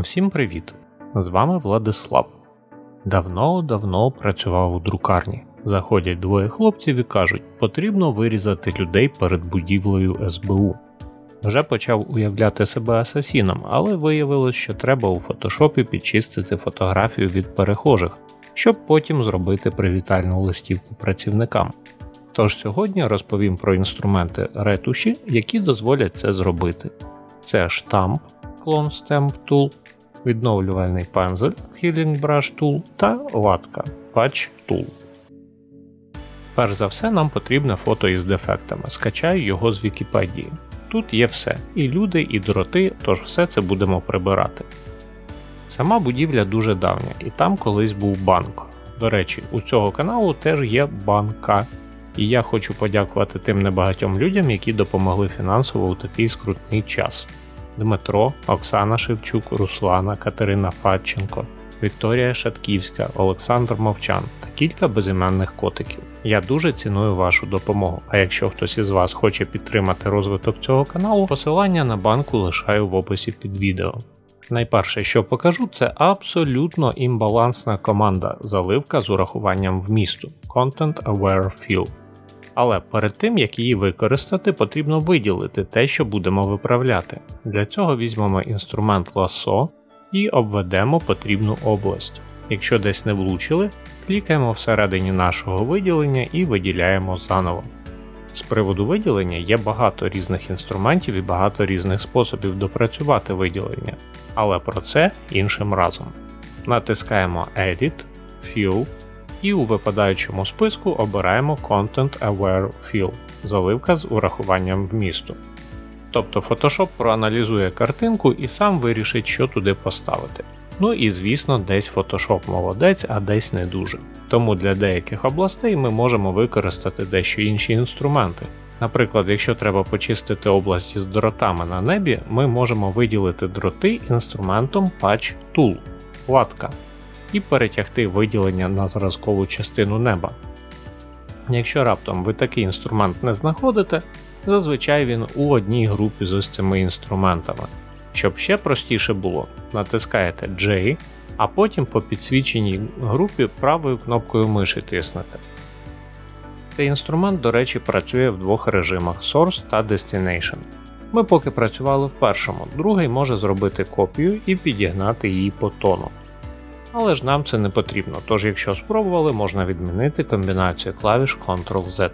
Всім привіт! З вами Владислав. Давно-давно працював у друкарні. Заходять двоє хлопців і кажуть, потрібно вирізати людей перед будівлею СБУ. Вже почав уявляти себе асасіном, але виявилось, що треба у фотошопі підчистити фотографію від перехожих, щоб потім зробити привітальну листівку працівникам. Тож сьогодні розповім про інструменти ретуші, які дозволять це зробити. Це штамп Clone Stamp Tool, відновлювальний пензель Healing Brush Tool та латка Patch Tool. Перш за все, нам потрібне фото із дефектами. Скачаю його з Вікіпедії. Тут є все: і люди, і дроти, тож все це будемо прибирати. Сама будівля дуже давня, і там колись був банк. До речі, у цього каналу теж є банка. І я хочу подякувати тим небагатьом людям, які допомогли фінансово у такий скрутний час. Дмитро, Оксана Шевчук, Руслана, Катерина Фадченко, Вікторія Шатківська, Олександр Мовчан та кілька безіменних котиків. Я дуже ціную вашу допомогу. А якщо хтось із вас хоче підтримати розвиток цього каналу, посилання на банку лишаю в описі під відео. Найперше, що покажу, це абсолютно імбалансна команда заливка з урахуванням вмісту Content Aware Fill. Але перед тим як її використати, потрібно виділити те, що будемо виправляти. Для цього візьмемо інструмент ласо і обведемо потрібну область. Якщо десь не влучили, клікаємо всередині нашого виділення і виділяємо заново. З приводу виділення є багато різних інструментів і багато різних способів допрацювати виділення, але про це іншим разом. Натискаємо Edit, Fill і у випадаючому списку обираємо Content Aware Fill заливка з урахуванням вмісту. Тобто Photoshop проаналізує картинку і сам вирішить, що туди поставити. Ну і звісно, десь Photoshop молодець, а десь не дуже. Тому для деяких областей ми можемо використати дещо інші інструменти. Наприклад, якщо треба почистити область з дротами на небі, ми можемо виділити дроти інструментом Patch Tool латка і перетягти виділення на зразкову частину неба. Якщо раптом ви такий інструмент не знаходите, зазвичай він у одній групі з ось цими інструментами. Щоб ще простіше було, натискаєте J, а потім по підсвіченій групі правою кнопкою миші тиснете. Цей інструмент, до речі, працює в двох режимах Source та Destination. Ми поки працювали в першому, другий може зробити копію і підігнати її по тону. Але ж нам це не потрібно, тож якщо спробували, можна відмінити комбінацію клавіш Ctrl-Z.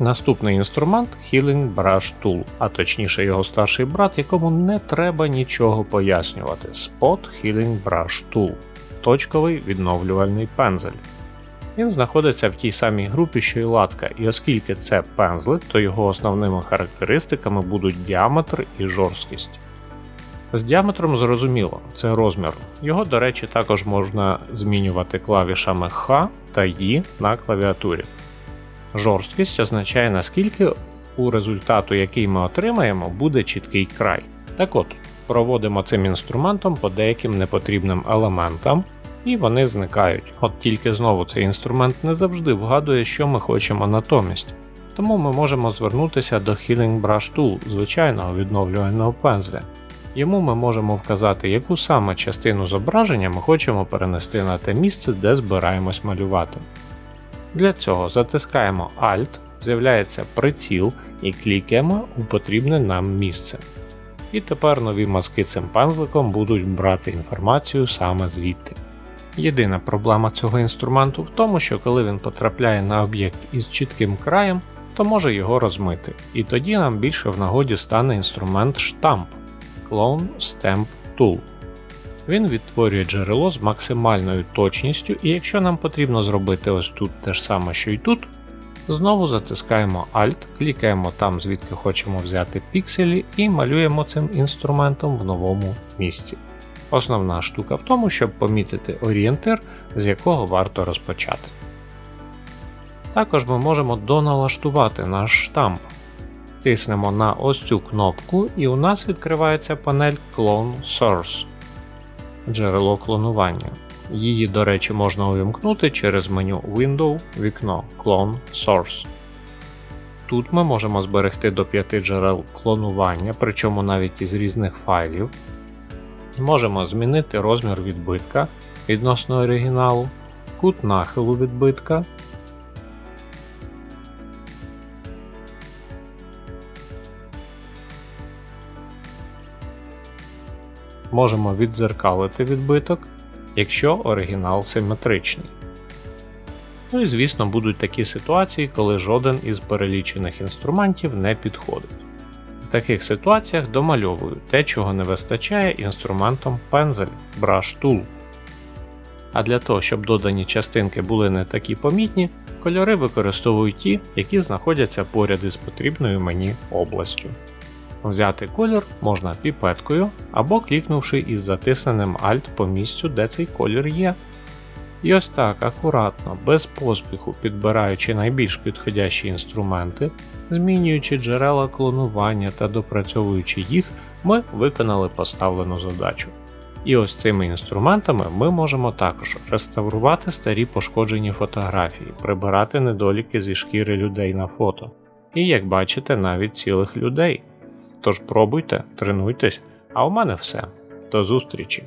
Наступний інструмент Healing Brush Tool, а точніше його старший брат, якому не треба нічого пояснювати. Spot Healing Brush Tool точковий відновлювальний пензель. Він знаходиться в тій самій групі, що й латка, і оскільки це пензлик, то його основними характеристиками будуть діаметр і жорсткість. З діаметром зрозуміло, це розмір. Його, до речі, також можна змінювати клавішами H та I на клавіатурі. Жорсткість означає, наскільки у результату, який ми отримаємо, буде чіткий край. Так от, проводимо цим інструментом по деяким непотрібним елементам, і вони зникають. От тільки знову цей інструмент не завжди вгадує, що ми хочемо натомість. Тому ми можемо звернутися до Healing Brush Tool, звичайного відновлювального пензля. Йому ми можемо вказати, яку саме частину зображення ми хочемо перенести на те місце, де збираємось малювати. Для цього затискаємо Alt, з'являється приціл і клікаємо у потрібне нам місце. І тепер нові мазки цим пензликом будуть брати інформацію саме звідти. Єдина проблема цього інструменту в тому, що коли він потрапляє на об'єкт із чітким краєм, то може його розмити, і тоді нам більше в нагоді стане інструмент штамп Clone Stamp Tool. Він відтворює джерело з максимальною точністю, і якщо нам потрібно зробити ось тут те ж саме, що й тут, знову затискаємо Alt, клікаємо там, звідки хочемо взяти пікселі, і малюємо цим інструментом в новому місці. Основна штука в тому, щоб помітити орієнтир, з якого варто розпочати. Також ми можемо доналаштувати наш штамп. Тиснемо на ось цю кнопку, і у нас відкривається панель Clone Source джерело клонування. Її, до речі, можна увімкнути через меню Window, вікно Clone Source. Тут ми можемо зберегти до 5 джерел клонування, причому навіть із різних файлів. Можемо змінити розмір відбитка відносно оригіналу, кут нахилу відбитка. Можемо віддзеркалити відбиток, якщо оригінал симетричний. Ну і звісно будуть такі ситуації, коли жоден із перелічених інструментів не підходить. В таких ситуаціях домальовую те, чого не вистачає інструментом пензель Brush Tool. А для того, щоб додані частинки були не такі помітні, кольори використовую ті, які знаходяться поряд із потрібною мені областю. Взяти колір можна піпеткою або клікнувши із затисненим Alt по місцю, де цей колір є. І ось так акуратно, без поспіху підбираючи найбільш підходящі інструменти, змінюючи джерела клонування та допрацьовуючи їх, ми виконали поставлену задачу. І ось цими інструментами ми можемо також реставрувати старі пошкоджені фотографії, прибирати недоліки зі шкіри людей на фото. І як бачите, навіть цілих людей. Тож пробуйте, тренуйтесь, а у мене все. До зустрічі!